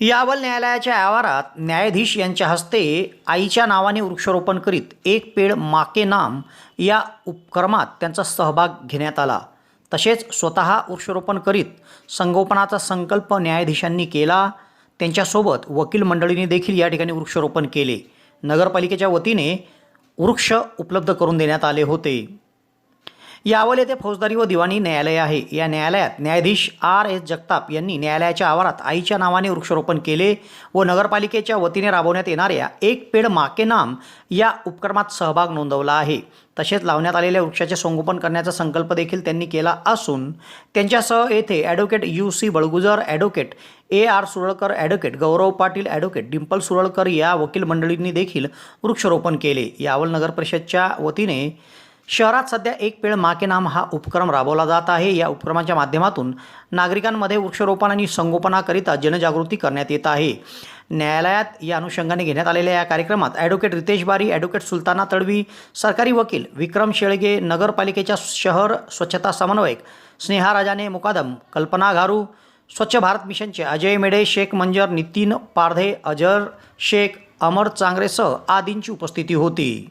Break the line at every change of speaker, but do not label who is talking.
यावल न्यायालयाच्या आवारात न्यायाधीश यांच्या हस्ते आईच्या नावाने वृक्षारोपण करीत एक पेड माके नाम या उपक्रमात त्यांचा सहभाग घेण्यात आला. तसेच स्वतः वृक्षारोपण करीत संगोपनाचा संकल्प न्यायाधीशांनी केला. त्यांच्यासोबत वकील मंडळीने देखील या ठिकाणी वृक्षारोपण केले. नगरपालिकेच्या वतीने वृक्ष उपलब्ध करून देण्यात आले होते. यावल येथे फौजदारी व दिवाणी न्यायालय आहे. या न्यायालयात न्यायाधीश आर एस जगताप यांनी न्यायालयाच्या आवारात आईच्या नावाने वृक्षारोपण केले व नगरपालिकेच्या वतीने राबवण्यात येणाऱ्या एक पेड माके नाम या उपक्रमात सहभाग नोंदवला आहे. तसेच लावण्यात आलेल्या वृक्षाचे संगोपन करण्याचा संकल्प देखील त्यांनी केला असून त्यांच्यासह येथे advocate U C Balgujar advocate A R Suralkar advocate Gaurav Patil advocate Dimple Suralkar या वकील मंडळींनी देखील वृक्षारोपण केले. यावल नगर परिषदच्या वतीने शहरात सध्या एक पेळ मा के नाम हा उपक्रम राबवला जात आहे. या उपक्रमाच्या माध्यमातून नागरिकांमध्ये वृक्षारोपण आणि संगोपनाकरिता जनजागृती करण्यात येत आहे. न्यायालयात या अनुषंगाने घेण्यात आलेल्या या कार्यक्रमात ॲडव्होकेट रितेश बारी ॲडव्होकेट सुलताना तडवी सरकारी वकील विक्रम शेळगे नगरपालिकेच्या शहर स्वच्छता समन्वयक स्नेहा राजाने मुकादम कल्पना घारू स्वच्छ भारत मिशनचे अजय मेढे शेख मंजर नितीन पारधे अजर शेख अमर चांगरेसह आदींची उपस्थिती होती.